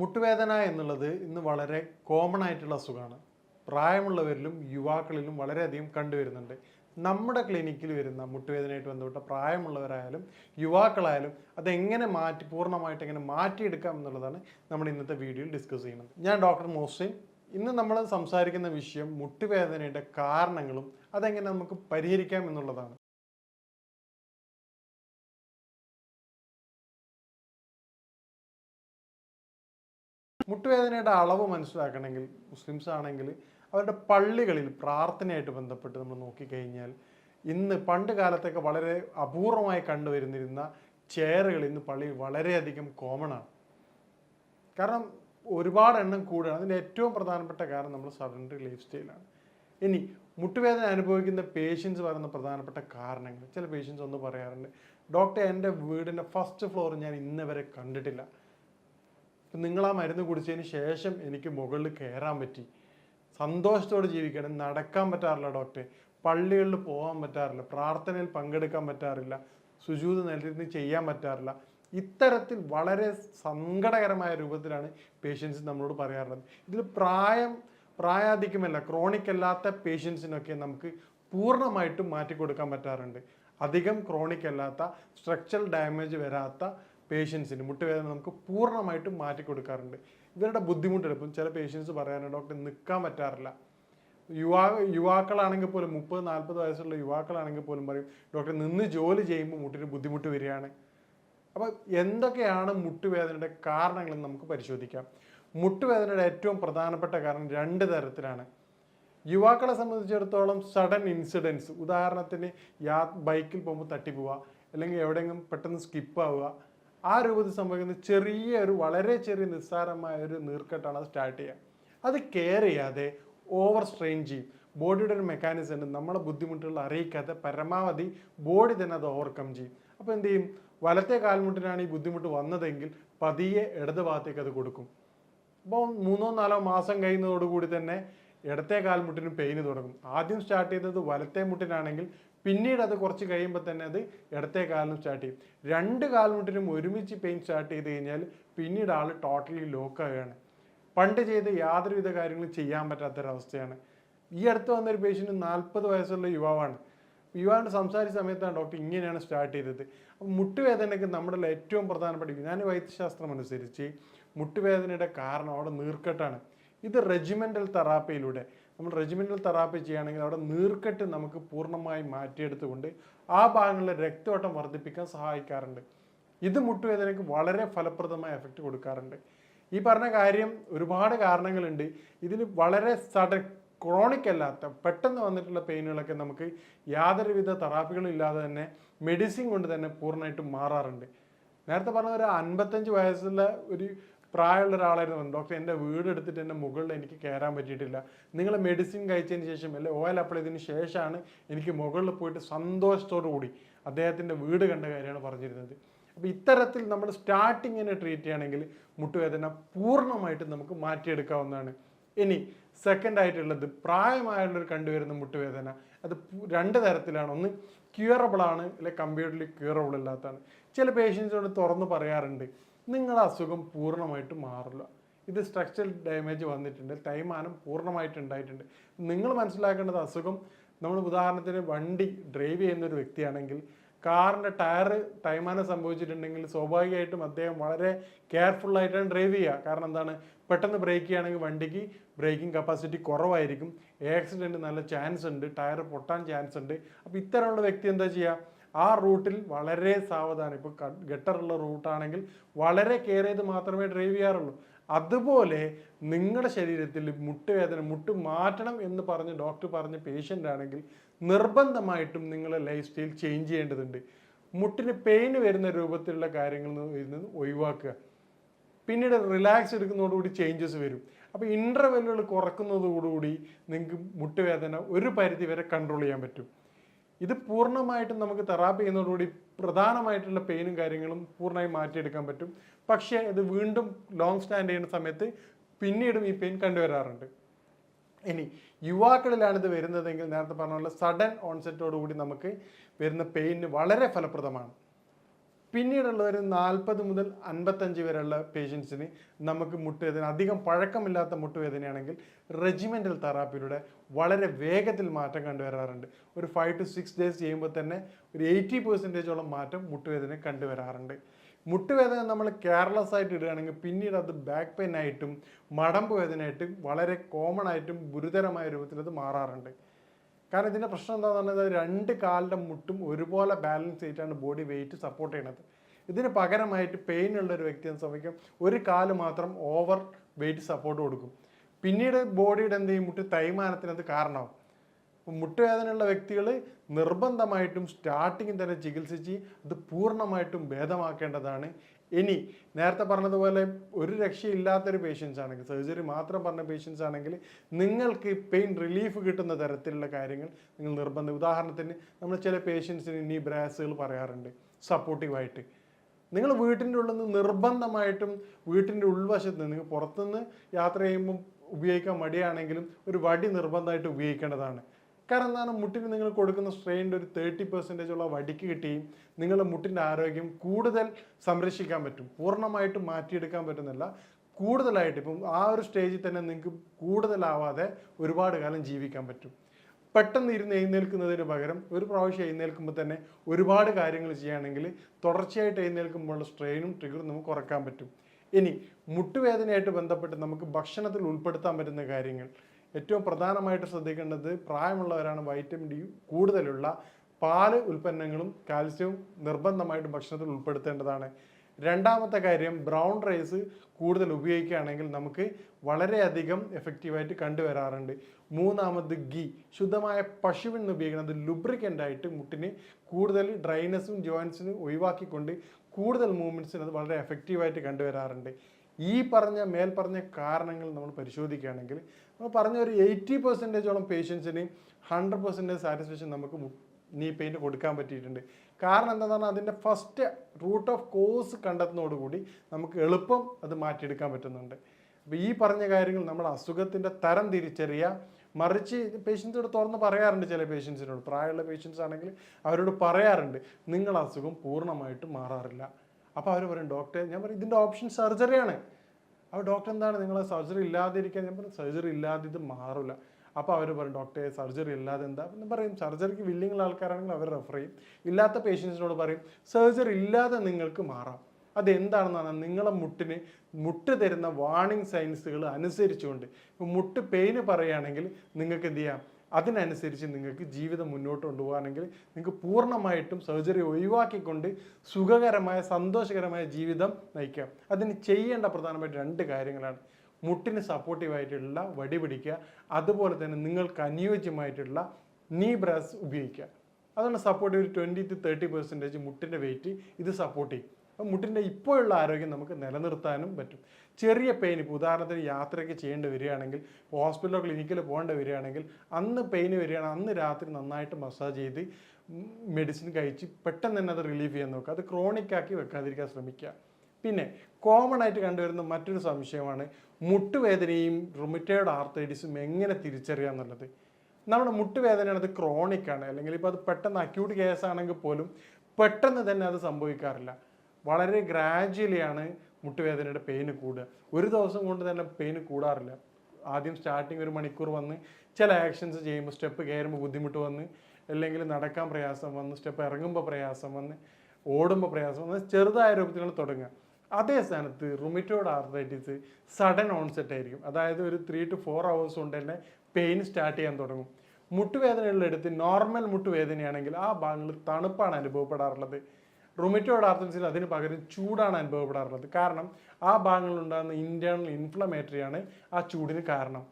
മുട്ടുവേദന എന്നുള്ളത് ഇന്ന് വളരെ കോമൺ ആയിട്ടുള്ള അസുഖമാണ്. പ്രായമുള്ളവരിലും യുവാക്കളിലും വളരെയധികം കണ്ടുവരുന്നുണ്ട്. നമ്മുടെ ക്ലിനിക്കിൽ വരുന്ന മുട്ടുവേദനയായിട്ട് ബന്ധപ്പെട്ട പ്രായമുള്ളവരായാലും യുവാക്കളായാലും അതെങ്ങനെ മാറ്റി പൂർണമായിട്ട് എങ്ങനെ മാറ്റിയെടുക്കാം എന്നുള്ളതാണ് നമ്മൾ ഇന്നത്തെ വീഡിയോയിൽ ഡിസ്കസ് ചെയ്യുന്നത്. ഞാൻ ഡോക്ടർ മോസിൻ ഇന്ന് നമ്മൾ സംസാരിക്കുന്ന വിഷയം മുട്ടുവേദനയുടെ കാരണങ്ങളും അതെങ്ങനെ നമുക്ക് പരിഹരിക്കാം എന്നുള്ളതാണ്. മുട്ടുവേദനയുടെ അളവ് മനസ്സിലാക്കണമെങ്കിൽ മുസ്ലിംസ് ആണെങ്കിൽ അവരുടെ പള്ളികളിൽ പ്രാർത്ഥനയായിട്ട് ബന്ധപ്പെട്ട് നമ്മൾ നോക്കിക്കഴിഞ്ഞാൽ ഇന്ന് പണ്ട് കാലത്തൊക്കെ വളരെ അപൂർവമായി കണ്ടുവരുന്നിരുന്ന ചെയറുകൾ ഇന്ന് പള്ളിയിൽ വളരെയധികം കോമൺ ആണ്. കാരണം ഒരുപാട് എണ്ണം കൂടുകയാണ് അതിന്റെ ഏറ്റവും പ്രധാനപ്പെട്ട കാരണം നമ്മൾ സഡൻറി ലൈഫ് സ്റ്റൈലാണ് ഇനി മുട്ടുവേദന അനുഭവിക്കുന്ന പേഷ്യൻസ് പറയുന്ന പ്രധാനപ്പെട്ട കാരണങ്ങൾ. ചില പേഷ്യൻസ് ഒന്ന് പറയാറുണ്ട് ഡോക്ടർ എന്റെ വീടിന്റെ ഫസ്റ്റ് ഫ്ലോർ ഞാൻ ഇന്ന് വരെ കണ്ടിട്ടില്ല. നിങ്ങൾ ആ മരുന്ന് കുടിച്ചതിന് ശേഷം എനിക്ക് മുകളിൽ കയറാൻ പറ്റി. സന്തോഷത്തോടെ ജീവിക്കണം. നടക്കാൻ പറ്റാറില്ല ഡോക്ടറെ. പള്ളികളിൽ പോകാൻ പറ്റാറില്ല. പ്രാർത്ഥനയിൽ പങ്കെടുക്കാൻ പറ്റാറില്ല. സുജൂത് നിലനിന്ന് ചെയ്യാൻ പറ്റാറില്ല. ഇത്തരത്തിൽ വളരെ സങ്കടകരമായ രൂപത്തിലാണ് പേഷ്യൻസ് നമ്മളോട് പറയാറുള്ളത്. ഇതിൽ പ്രായം പ്രായാധികമല്ല ക്രോണിക് അല്ലാത്ത പേഷ്യൻസിനൊക്കെ നമുക്ക് പൂർണമായിട്ടും മാറ്റി കൊടുക്കാൻ പറ്റാറുണ്ട്. അധികം ക്രോണിക് അല്ലാത്ത സ്ട്രക്ചറൽ ഡാമേജ് വരാത്ത പേഷ്യൻസിന് മുട്ടുവേദന നമുക്ക് പൂർണമായിട്ടും മാറ്റി കൊടുക്കാറുണ്ട് ഇവരുടെ ബുദ്ധിമുട്ടെടുപ്പും ചില പേഷ്യൻസ് പറയാറുണ്ട് ഡോക്ടർ നിൽക്കാൻ പറ്റാറില്ല. യുവാ യുവാക്കളാണെങ്കിൽ പോലും മുപ്പത് നാൽപ്പത് വയസ്സുള്ള യുവാക്കളാണെങ്കിൽ പോലും പറയും ഡോക്ടർ നിന്ന് ജോലി ചെയ്യുമ്പോൾ മുട്ടിന് ബുദ്ധിമുട്ട് വരികയാണ്. അപ്പോൾ എന്തൊക്കെയാണ് മുട്ടുവേദനയുടെ കാരണങ്ങളെന്ന് നമുക്ക് പരിശോധിക്കാം. മുട്ടുവേദനയുടെ ഏറ്റവും പ്രധാനപ്പെട്ട കാരണം രണ്ട് തരത്തിലാണ്. യുവാക്കളെ സംബന്ധിച്ചിടത്തോളം സഡൻ ഇൻസിഡൻസ് ഉദാഹരണത്തിന് യാ ബൈക്കിൽ പോകുമ്പോൾ തട്ടിപ്പോവുക അല്ലെങ്കിൽ എവിടെയെങ്കിലും പെട്ടെന്ന് സ്കിപ്പ് ആവുക ആ രൂപത്തിൽ സംഭവിക്കുന്ന ചെറിയ ഒരു വളരെ ചെറിയ നിസ്സാരമായ ഒരു നീർക്കെട്ടാണ് അത് സ്റ്റാർട്ട് ചെയ്യുക. അത് കെയർ ചെയ്യാതെ ഓവർ സ്ട്രെയിൻ ചെയ്യും. ബോഡിയുടെ ഒരു മെക്കാനിസം ഉണ്ട്. നമ്മളെ ബുദ്ധിമുട്ടുകൾ അറിയിക്കാതെ പരമാവധി ബോഡി തന്നെ അത് ഓവർകം ചെയ്യും. അപ്പോൾ എന്ത് ചെയ്യും? വലത്തെ കാൽമുട്ടിനാണ് ഈ ബുദ്ധിമുട്ട് വന്നതെങ്കിൽ പതിയെ ഇടത് ഭാഗത്തേക്ക് അത് കൊടുക്കും. അപ്പോൾ മൂന്നോ നാലോ മാസം കഴിയുന്നതോടുകൂടി തന്നെ ഇടത്തെ കാൽമുട്ടിന് പെയിന് തുടങ്ങും. ആദ്യം സ്റ്റാർട്ട് ചെയ്തത് വലത്തെ മുട്ടിനാണെങ്കിൽ പിന്നീട് അത് കുറച്ച് കഴിയുമ്പോൾ തന്നെ അത് ഇടത്തെ കാലിനും സ്റ്റാർട്ട് ചെയ്യും. രണ്ട് കാൽമുട്ടിനും ഒരുമിച്ച് പെയിൻ സ്റ്റാർട്ട് ചെയ്ത് കഴിഞ്ഞാൽ പിന്നീട് ആൾ ടോട്ടലി ലോക്കാവുകയാണ് പണ്ട് ചെയ്ത യാതൊരുവിധ കാര്യങ്ങളും ചെയ്യാൻ പറ്റാത്തൊരവസ്ഥയാണ്. ഈ അടുത്ത് വന്നൊരു പേഷ്യന്റ് നാൽപ്പത് വയസ്സുള്ള യുവാവാണ്. യുവാവിന്റെ സംസാരിച്ച സമയത്താണ് ഡോക്ടർ ഇങ്ങനെയാണ് സ്റ്റാർട്ട് ചെയ്തത്. അപ്പം മുട്ടുവേദനയ്ക്ക് നമ്മുടെ ഏറ്റവും പ്രധാനപ്പെട്ട യുനാനി വൈദ്യശാസ്ത്രം അനുസരിച്ച് മുട്ടുവേദനയുടെ കാരണം അവിടെ നീർക്കെട്ടാണ്. ഇത് റെജിമെന്റൽ തെറാപ്പിയിലൂടെ നമ്മൾ റെജിമെന്റൽ തെറാപ്പി ചെയ്യുകയാണെങ്കിൽ അവിടെ നീർക്കെട്ട് നമുക്ക് പൂർണമായി മാറ്റിയെടുത്തുകൊണ്ട് ആ ഭാഗങ്ങളിലെ രക്തയോട്ടം വർദ്ധിപ്പിക്കാൻ സഹായിക്കാറുണ്ട്. ഇത് മുട്ടുവേദനയ്ക്ക് വളരെ ഫലപ്രദമായ എഫക്റ്റ് കൊടുക്കാറുണ്ട്. ഈ പറഞ്ഞ കാര്യം ഒരുപാട് കാരണങ്ങളുണ്ട്. ഇതിന് വളരെ സഡൻ ക്രോണിക് അല്ലാത്ത പെട്ടെന്ന് വന്നിട്ടുള്ള പെയിനുകളൊക്കെ നമുക്ക് യാതൊരുവിധ തെറാപ്പികളും ഇല്ലാതെ തന്നെ മെഡിസിൻ കൊണ്ട് തന്നെ പൂർണമായിട്ടും മാറാറുണ്ട്. നേരത്തെ പറഞ്ഞ ഒരു അൻപത്തഞ്ച് വയസ്സുള്ള ഒരു പ്രായമുള്ള ഒരാളായിരുന്നു ഡോക്ടർ എന്റെ വീട് എടുത്തിട്ട് എന്റെ മുകളിൽ എനിക്ക് കയറാൻ പറ്റിയിട്ടില്ല. നിങ്ങൾ മെഡിസിൻ കഴിച്ചതിന് ശേഷം അല്ലെ ഓയിൽ അപ്ലൈ ചെയ്തതിന് ശേഷമാണ് എനിക്ക് മുകളിൽ പോയിട്ട് സന്തോഷത്തോടു കൂടി അദ്ദേഹത്തിന്റെ വീട് കണ്ട കാര്യമാണ് പറഞ്ഞിരുന്നത്. അപ്പോൾ ഇത്തരത്തിൽ നമ്മൾ സ്റ്റാർട്ടിങ്ങിനെ ട്രീറ്റ് ചെയ്യുകയാണെങ്കിൽ മുട്ടുവേദന പൂർണമായിട്ടും നമുക്ക് മാറ്റിയെടുക്കാവുന്നതാണ്. ഇനി സെക്കൻഡ് ആയിട്ടുള്ളത് പ്രായമായുള്ളവർ കണ്ടുവരുന്ന മുട്ടുവേദന. അത് രണ്ട് തരത്തിലാണ്. ഒന്ന് ക്യൂറബിൾ ആണ് അല്ലെ കമ്പ്യൂട്ടറിൽ ക്യൂറബിൾ അല്ലാത്തതാണ് ചില പേഷ്യൻസിനോട് തുറന്ന് പറയാറുണ്ട്. നിങ്ങളുടെ അസുഖം പൂർണമായിട്ട് മാറില്ല. ഇത് സ്ട്രക്ചറൽ ഡാമേജ് വന്നിട്ടുണ്ട്. തൈമാനം പൂർണമായിട്ട് ഉണ്ടായിട്ടുണ്ട് നിങ്ങൾ മനസ്സിലാക്കേണ്ടത് അസുഖം നമ്മൾ ഉദാഹരണത്തിന് വണ്ടി ഡ്രൈവ് ചെയ്യുന്ന ഒരു വ്യക്തിയാണെങ്കിൽ കാറിന്റെ ടയർ തൈമാനം സംഭവിച്ചിട്ടുണ്ടെങ്കിൽ സ്വാഭാവികമായിട്ടും അദ്ദേഹം വളരെ കെയർഫുള്ളായിട്ടാണ് ഡ്രൈവ് ചെയ്യുക. കാരണം എന്താണ്? പെട്ടെന്ന് ബ്രേക്ക് ചെയ്യുകയാണെങ്കിൽ വണ്ടിക്ക് ബ്രേക്കിംഗ് കപ്പാസിറ്റി കുറവായിരിക്കും. ആക്സിഡന്റ് നല്ല ചാൻസ് ഉണ്ട്. ടയർ പൊട്ടാൻ ചാൻസ് ഉണ്ട്. അപ്പോൾ ഇത്തരമുള്ള വ്യക്തി എന്താ ചെയ്യുക? ആ റൂട്ടിൽ വളരെ സാവധാനം. ഇപ്പോൾ ഗട്ടറുള്ള റൂട്ടാണെങ്കിൽ വളരെ കെയർ ചെയ്ത് മാത്രമേ ഡ്രൈവ് ചെയ്യാറുള്ളൂ. അതുപോലെ നിങ്ങളുടെ ശരീരത്തിൽ മുട്ടുവേദന മുട്ട് മാറ്റണം എന്ന് പറഞ്ഞ് ഡോക്ടർ പറഞ്ഞ പേഷ്യന്റ് ആണെങ്കിൽ നിർബന്ധമായിട്ടും നിങ്ങളെ ലൈഫ് സ്റ്റൈൽ ചേഞ്ച് ചെയ്യേണ്ടതുണ്ട്. മുട്ടിന് പെയിൻ വരുന്ന രൂപത്തിലുള്ള കാര്യങ്ങൾ വരുന്നത് ഒഴിവാക്കുക. പിന്നീട് റിലാക്സ് എടുക്കുന്നതോടുകൂടി ചേഞ്ചസ് വരും. അപ്പോൾ ഇന്റർവെല്ലുകൾ കുറക്കുന്നതോടുകൂടി നിങ്ങൾക്ക് മുട്ടുവേദന ഒരു പരിധി വരെ കൺട്രോൾ ചെയ്യാൻ പറ്റും. ഇത് പൂർണമായിട്ടും നമുക്ക് തെറാപ്പി ചെയ്യുന്നതോടുകൂടി പ്രധാനമായിട്ടുള്ള പെയിനും കാര്യങ്ങളും പൂർണമായി മാറ്റിയെടുക്കാൻ പറ്റും. പക്ഷേ ഇത് വീണ്ടും ലോങ് സ്റ്റാൻഡ് ചെയ്യുന്ന സമയത്ത് പിന്നീടും ഈ പെയിൻ കണ്ടുവരാറുണ്ട്. ഇനി യുവാക്കളിലാണ് ഇത് വരുന്നതെങ്കിൽ നേരത്തെ പറഞ്ഞ പോലെ സഡൻ ഓൺസെറ്റോടുകൂടി നമുക്ക് വരുന്ന പെയിന് വളരെ ഫലപ്രദമാണ്. പിന്നീടുള്ള ഒരു നാൽപ്പത് മുതൽ അൻപത്തഞ്ച് വരെയുള്ള പേഷ്യൻസിന് നമുക്ക് മുട്ടുവേദന അധികം പഴക്കമില്ലാത്ത മുട്ടുവേദനയാണെങ്കിൽ റെജിമെന്റൽ തെറാപ്പിയിലൂടെ വളരെ വേഗത്തിൽ മാറ്റം കണ്ടുവരാറുണ്ട്. ഒരു ഫൈവ് ടു സിക്സ് ഡേയ്സ് ചെയ്യുമ്പോൾ തന്നെ ഒരു എയ്റ്റി പെർസെന്റേജോളം മാറ്റം മുട്ടുവേദന കണ്ടുവരാറുണ്ട്. മുട്ടുവേദന നമ്മൾ കെയർലെസ് ആയിട്ട് ഇടുകയാണെങ്കിൽ പിന്നീട് അത് ബാക്ക് പെയിൻ ആയിട്ടും മടമ്പ് വേദനയായിട്ടും വളരെ കോമൺ ആയിട്ടും ഗുരുതരമായ രൂപത്തിൽ അത് മാറാറുണ്ട്. കാരണം ഇതിന്റെ പ്രശ്നം എന്താണെന്ന് പറഞ്ഞാൽ രണ്ട് കാലിന്റെ മുട്ടും ഒരുപോലെ ബാലൻസ് ചെയ്തിട്ടാണ് ബോഡി വെയിറ്റ് സപ്പോർട്ട് ചെയ്യണത്. ഇതിന് പകരമായിട്ട് പെയിൻ ഉള്ള ഒരു എന്ന് സംഭവിക്കും? ഒരു കാൽ മാത്രം ഓവർ വെയിറ്റ് സപ്പോർട്ട് കൊടുക്കും. പിന്നീട് ബോഡിയുടെ എന്ത് ചെയ്യും? മുട്ട് തൈമാനത്തിനത് കാരണമാവും. മുട്ടുവേദനയുള്ള വ്യക്തികൾ നിർബന്ധമായിട്ടും സ്റ്റാർട്ടിങ്ങിൽ തന്നെ ചികിത്സിച്ച് അത് പൂർണമായിട്ടും ഭേദമാക്കേണ്ടതാണ്. ഇനി നേരത്തെ പറഞ്ഞതുപോലെ ഒരു രക്ഷയില്ലാത്തൊരു പേഷ്യൻസ് ആണെങ്കിൽ സർജറി മാത്രം പറഞ്ഞ പേഷ്യൻസ് ആണെങ്കിൽ നിങ്ങൾക്ക് പെയിൻ റിലീഫ് കിട്ടുന്ന തരത്തിലുള്ള കാര്യങ്ങൾ നിങ്ങൾ നിർബന്ധം. ഉദാഹരണത്തിന് നമ്മൾ ചില പേഷ്യൻസിന് ഇനി ബ്രാസുകൾ പറയാറുണ്ട് സപ്പോർട്ടീവായിട്ട് നിങ്ങൾ വീട്ടിന്റെ ഉള്ളിൽ നിന്ന് നിർബന്ധമായിട്ടും വീട്ടിന്റെ ഉൾവശത്ത് നിന്ന് നിങ്ങൾ പുറത്തുനിന്ന് യാത്ര ചെയ്യുമ്പോൾ ഉപയോഗിക്കാൻ മടിയാണെങ്കിലും ഒരു വടി നിർബന്ധമായിട്ട് ഉപയോഗിക്കേണ്ടതാണ്. കാരണം എന്താണ് മുട്ടിന് നിങ്ങൾ കൊടുക്കുന്ന സ്ട്രെയിന്റെ ഒരു തേർട്ടി പെർസെന്റേജ് ഉള്ള വടിക്ക് കിട്ടിയും നിങ്ങളുടെ മുട്ടിന്റെ ആരോഗ്യം കൂടുതൽ സംരക്ഷിക്കാൻ പറ്റും. പൂർണമായിട്ടും മാറ്റിയെടുക്കാൻ പറ്റുന്നില്ല. കൂടുതലായിട്ട് ഇപ്പം ആ ഒരു സ്റ്റേജിൽ തന്നെ നിങ്ങൾക്ക് കൂടുതലാവാതെ ഒരുപാട് കാലം ജീവിക്കാൻ പറ്റും. പെട്ടെന്ന് ഇരുന്ന് എഴുന്നേൽക്കുന്നതിന് പകരം ഒരു പ്രാവശ്യം എഴുന്നേൽക്കുമ്പോൾ തന്നെ ഒരുപാട് കാര്യങ്ങൾ ചെയ്യുകയാണെങ്കിൽ തുടർച്ചയായിട്ട് എഴുന്നേൽക്കുമ്പോഴുള്ള സ്ട്രെയിനും ട്രിഗറും നമുക്ക് കുറയ്ക്കാൻ പറ്റും. ഇനി മുട്ടുവേദനയായിട്ട് ബന്ധപ്പെട്ട് നമുക്ക് ഭക്ഷണത്തിൽ ഉൾപ്പെടുത്താൻ പറ്റുന്ന കാര്യങ്ങൾ. ഏറ്റവും പ്രധാനമായിട്ട് ശ്രദ്ധിക്കേണ്ടത് പ്രായമുള്ളവരാണ് വൈറ്റമിൻ ഡി കൂടുതലുള്ള പാൽ ഉൽപ്പന്നങ്ങളും കാൽസ്യവും നിർബന്ധമായിട്ടും ഭക്ഷണത്തിൽ ഉൾപ്പെടുത്തേണ്ടതാണ്. രണ്ടാമത്തെ കാര്യം ബ്രൗൺ റൈസ് കൂടുതൽ ഉപയോഗിക്കുകയാണെങ്കിൽ നമുക്ക് വളരെയധികം എഫക്റ്റീവായിട്ട് കണ്ടുവരാറുണ്ട്. മൂന്നാമത് ഗീ ശുദ്ധമായ പശുവിൽ നിന്ന് ഉപയോഗിക്കുന്നത് ലുബ്രിക്കന്റ് ആയിട്ട് മുട്ടിന് കൂടുതൽ ഡ്രൈനസും ജോയിൻസിനും ഒഴിവാക്കിക്കൊണ്ട് കൂടുതൽ മൂവ്മെന്റ്സിന് അത് വളരെ എഫക്റ്റീവായിട്ട് കണ്ടുവരാറുണ്ട്. ഈ പറഞ്ഞ മേൽ പറഞ്ഞ കാരണങ്ങൾ നമ്മൾ പരിശോധിക്കുകയാണെങ്കിൽ നമ്മൾ പറഞ്ഞ ഒരു എയ്റ്റി പെർസെന്റേജോളം പേഷ്യൻസിന് ഹൺഡ്രഡ് പെർസെന്റേജ് സാറ്റിസ്ഫാക്ഷൻ നമുക്ക് നീ പെയിന്റ് കൊടുക്കാൻ പറ്റിയിട്ടുണ്ട്. കാരണം എന്താണെന്ന് പറഞ്ഞാൽ അതിന്റെ ഫസ്റ്റ് റൂട്ട് ഓഫ് കോഴ്സ് കണ്ടെത്തുന്നതോടുകൂടി നമുക്ക് എളുപ്പം അത് മാറ്റിയെടുക്കാൻ പറ്റുന്നുണ്ട്. അപ്പോൾ ഈ പറഞ്ഞ കാര്യങ്ങൾ നമ്മൾ അസുഖത്തിന്റെ തരം തിരിച്ചറിയുക മറിച്ച് പേഷ്യൻസിനോട് തുറന്ന് പറയാറുണ്ട് ചില പേഷ്യൻസിനോട് പ്രായമുള്ള പേഷ്യൻസ് ആണെങ്കിൽ അവരോട് പറയാറുണ്ട് നിങ്ങൾ അസുഖം പൂർണമായിട്ടും മാറാറില്ല. അപ്പോൾ അവർ പറയും ഡോക്ടറെ ഞാൻ പറയും ഇതിന്റെ ഓപ്ഷൻ സർജറിയാണ് അപ്പോൾ ഡോക്ടർ എന്താണ്? നിങ്ങൾ സർജറി ഇല്ലാതിരിക്കാൻ ഞാൻ പറഞ്ഞു സർജറി ഇല്ലാതെ ഇത് മാറില്ല അപ്പോൾ അവർ പറയും ഡോക്ടറെ സർജറി ഇല്ലാതെ എന്താ? എന്ന് പറയും. സർജറിക്ക് വില്ലിങ്ങുള്ള ആൾക്കാരാണെങ്കിൽ അവർ റെഫർ ചെയ്യും. ഇല്ലാത്ത പേഷ്യൻസിനോട് പറയും സർജറി ഇല്ലാതെ നിങ്ങൾക്ക് മാറാം. അതെന്താണെന്ന് പറഞ്ഞാൽ നിങ്ങളെ മുട്ടിന് മുട്ട് തരുന്ന വാർണിംഗ് സൈൻസുകൾ അനുസരിച്ചുകൊണ്ട്. മുട്ട് പെയിന് പറയുകയാണെങ്കിൽ നിങ്ങൾക്ക് എന്ത് ചെയ്യാം? അതിനനുസരിച്ച് നിങ്ങൾക്ക് ജീവിതം മുന്നോട്ട് കൊണ്ടുപോകാനെങ്കിൽ നിങ്ങൾക്ക് പൂർണമായിട്ടും സർജറി ഒഴിവാക്കിക്കൊണ്ട് സുഖകരമായ സന്തോഷകരമായ ജീവിതം നയിക്കാം. അതിന് ചെയ്യേണ്ട പ്രധാനമായിട്ട് രണ്ട് കാര്യങ്ങളാണ്. മുട്ടിന് സപ്പോർട്ടീവായിട്ടുള്ള വടി പിടിക്കുക. അതുപോലെ തന്നെ നിങ്ങൾക്ക് അനുയോജ്യമായിട്ടുള്ള നീ ബ്രസ് ഉപയോഗിക്കുക. അതുകൊണ്ട് സപ്പോർട്ട് ഒരു ട്വന്റി ടു തേർട്ടി പെർസെന്റേജ് മുട്ടിന്റെ വെയിറ്റ് ഇത് സപ്പോർട്ട് ചെയ്യും. അപ്പം മുട്ടിന്റെ ഇപ്പോഴുള്ള ആരോഗ്യം നമുക്ക് നിലനിർത്താനും പറ്റും. ചെറിയ പെയിൻ ഇപ്പോൾ ഉദാഹരണത്തിന് യാത്രയ്ക്ക് ചെയ്യേണ്ടി വരികയാണെങ്കിൽ ഹോസ്പിറ്റലോ ക്ലിനിക്കിൽ പോകേണ്ടി വരികയാണെങ്കിൽ അന്ന് പെയിൻ വരികയാണെങ്കിൽ അന്ന് രാത്രി നന്നായിട്ട് മസാജ് ചെയ്ത് മെഡിസിൻ കഴിച്ച് പെട്ടെന്ന് തന്നെ അത് റിലീഫ് ചെയ്യാൻ നോക്കുക. അത് ക്രോണിക് ആക്കി വെക്കാതിരിക്കാൻ ശ്രമിക്കുക. പിന്നെ കോമൺ ആയിട്ട് കണ്ടുവരുന്ന മറ്റൊരു സംശയമാണ് മുട്ടുവേദനയും റുമിറ്റോയിഡ് ആർത്തൈറ്റിസും എങ്ങനെ തിരിച്ചറിയുക എന്നുള്ളത്. നമ്മുടെ മുട്ടുവേദനയാണ് അത് ക്രോണിക്കാണ് അല്ലെങ്കിൽ ഇപ്പോൾ അത് പെട്ടെന്ന് അക്യൂട്ട് കേസ് ആണെങ്കിൽ പോലും പെട്ടെന്ന് തന്നെ അത് സംഭവിക്കാറില്ല. വളരെ ഗ്രാജ്വലിയാണ് മുട്ടുവേദനയുടെ പെയിന് കൂടുക. ഒരു ദിവസം കൊണ്ട് തന്നെ പെയിന് കൂടാറില്ല. ആദ്യം സ്റ്റാർട്ടിങ് ഒരു മണിക്കൂർ വന്ന് ചില ആക്ഷൻസ് ചെയ്യുമ്പോൾ സ്റ്റെപ്പ് കയറുമ്പോൾ ബുദ്ധിമുട്ട് വന്ന് അല്ലെങ്കിൽ നടക്കാൻ പ്രയാസം വന്ന് സ്റ്റെപ്പ് ഇറങ്ങുമ്പോൾ പ്രയാസം വന്ന് ഓടുമ്പോൾ പ്രയാസം വന്ന് ചെറുതായ രൂപത്തിലാണ് തുടങ്ങുക. അതേ സ്ഥാനത്ത് റുമിറ്റോഡ് ആർത്തൈറ്റിസ് സഡൻ ഓൺസെറ്റ് ആയിരിക്കും. അതായത് ഒരു ത്രീ ടു ഫോർ അവേഴ്സ് കൊണ്ട് തന്നെ പെയിൻ സ്റ്റാർട്ട് ചെയ്യാൻ തുടങ്ങും. മുട്ടുവേദനകളിലെടുത്ത് നോർമൽ മുട്ടുവേദനയാണെങ്കിൽ ആ ഭാഗങ്ങളിൽ തണുപ്പാണ് അനുഭവപ്പെടാറുള്ളത്. റുമിറ്റോഡ് ആർത്തൻസിൽ അതിന് പകരം ചൂടാണ് അനുഭവപ്പെടാറുള്ളത്. കാരണം ആ ഭാഗങ്ങളിൽ ഉണ്ടാകുന്ന ഇന്റേണൽ ഇൻഫ്ലമേറ്ററി ആണ് ആ ചൂടിന് കാരണം.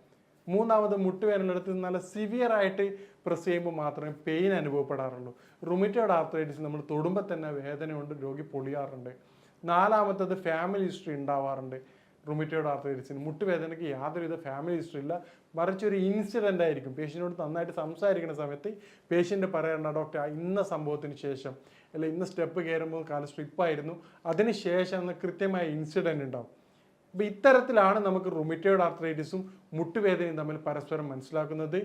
മൂന്നാമത് മുട്ടുവേദനയെടുത്ത് നല്ല സിവിയർ ആയിട്ട് പ്രസ് ചെയ്യുമ്പോൾ മാത്രമേ പെയിൻ അനുഭവപ്പെടാറുള്ളൂ. റുമിറ്റോഡ് ആർത്രൈറ്റിസ് നമ്മൾ തൊടുമ്പോൾ തന്നെ വേദനയുണ്ട് രോഗി പൊളിയാറുണ്ട്. നാലാമത്തത് ഫാമിലി ഹിസ്റ്ററി ഉണ്ടാവാറുണ്ട്. റുമിറ്റോഡ് ആർത്തൈറ്റിസിന് മുട്ടുവേദനയ്ക്ക് യാതൊരുവിധ ഫാമിലി ഹിസ്റ്ററി ഇല്ല. മറിച്ച് ഒരു ഇൻസിഡന്റ് ആയിരിക്കും. പേഷ്യന്റിനോട് നന്നായിട്ട് സംസാരിക്കുന്ന സമയത്ത് പേഷ്യന്റ് പറയണ്ട ഡോക്ടർ ഇന്ന സംഭവത്തിന് ശേഷം അല്ലെ ഇന്ന് സ്റ്റെപ്പ് കയറുമ്പോൾ കാലം സ്ട്രിപ്പായിരുന്നു അതിന് ശേഷം എന്ന കൃത്യമായ ഇൻസിഡന്റ് ഉണ്ടാവും. അപ്പോൾ ഇത്തരത്തിലാണ് നമുക്ക് റുമിറ്റോയിഡ് ആർത്രൈറ്റിസും മുട്ടുവേദനയും തമ്മിൽ പരസ്പരം മനസ്സിലാക്കുന്നത്.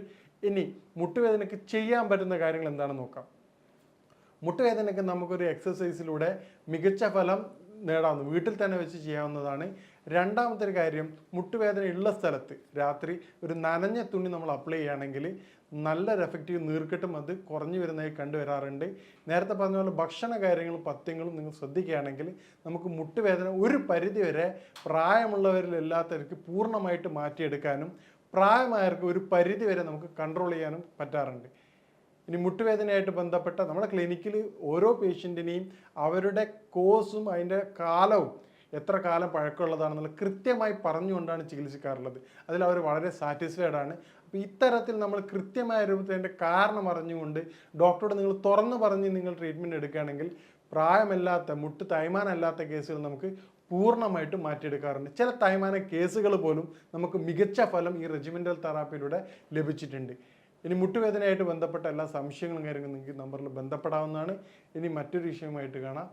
ഇനി മുട്ടുവേദനയ്ക്ക് ചെയ്യാൻ പറ്റുന്ന കാര്യങ്ങൾ എന്താണെന്ന് നോക്കാം. മുട്ടുവേദനയ്ക്ക് നമുക്കൊരു എക്സസൈസിലൂടെ മികച്ച ഫലം നേടാവുന്നു വീട്ടിൽ തന്നെ വെച്ച് ചെയ്യാവുന്നതാണ്. രണ്ടാമത്തെ ഒരു കാര്യം മുട്ടുവേദന ഉള്ള സ്ഥലത്ത് രാത്രി ഒരു നനഞ്ഞ തുണി നമ്മൾ അപ്ലൈ ചെയ്യുകയാണെങ്കിൽ നല്ലൊരു എഫക്റ്റീവ് നീർക്കെട്ടും അത് കുറഞ്ഞു വരുന്നതായി കണ്ടുവരാറുണ്ട് നേരത്തെ പറഞ്ഞ പോലെ ഭക്ഷണ കാര്യങ്ങളും പഥ്യങ്ങളും നിങ്ങൾ ശ്രദ്ധിക്കുകയാണെങ്കിൽ നമുക്ക് മുട്ടുവേദന ഒരു പരിധിവരെ വരെ പ്രായമുള്ളവരിൽ എല്ലാത്തവർക്ക് പൂർണമായിട്ട് മാറ്റിയെടുക്കാനും പ്രായമായവർക്ക് ഒരു പരിധി വരെ നമുക്ക് കൺട്രോൾ ചെയ്യാനും പറ്റാറുണ്ട്. ഇനി മുട്ടുവേദനയായിട്ട് ബന്ധപ്പെട്ട നമ്മുടെ ക്ലിനിക്കിൽ ഓരോ പേഷ്യന്റിനെയും അവരുടെ കോഴ്സും അതിന്റെ കാലവും എത്ര കാലം പഴക്കമുള്ളതാണെന്നുള്ള കൃത്യമായി പറഞ്ഞുകൊണ്ടാണ് ചികിത്സിക്കാറുള്ളത്. അതിൽ അവർ വളരെ സാറ്റിസ്ഫൈഡ് ആണ്. അപ്പോൾ ഇത്തരത്തിൽ നമ്മൾ കൃത്യമായ രൂപത്തിൽ അതിന്റെ കാരണം അറിഞ്ഞുകൊണ്ട് ഡോക്ടറോട് നിങ്ങൾ തുറന്നു പറഞ്ഞ് നിങ്ങൾ ട്രീറ്റ്മെന്റ് എടുക്കുകയാണെങ്കിൽ പ്രായമല്ലാത്ത മുട്ട് തൈമാനല്ലാത്ത കേസുകൾ നമുക്ക് പൂർണമായിട്ടും മാറ്റിയെടുക്കാറുണ്ട്. ചില തൈമാന കേസുകൾ പോലും നമുക്ക് മികച്ച ഫലം ഈ റെജിമെന്റൽ തെറാപ്പിയിലൂടെ ലഭിച്ചിട്ടുണ്ട്. ഇനി മുട്ടുവേദനയായിട്ട് ബന്ധപ്പെട്ട എല്ലാ സംശയങ്ങളും കാര്യങ്ങളും നിങ്ങൾക്ക് നമ്പറിൽ ബന്ധപ്പെടാവുന്നതാണ്. ഇനി മറ്റൊരു വിഷയമായിട്ട് കാണാം.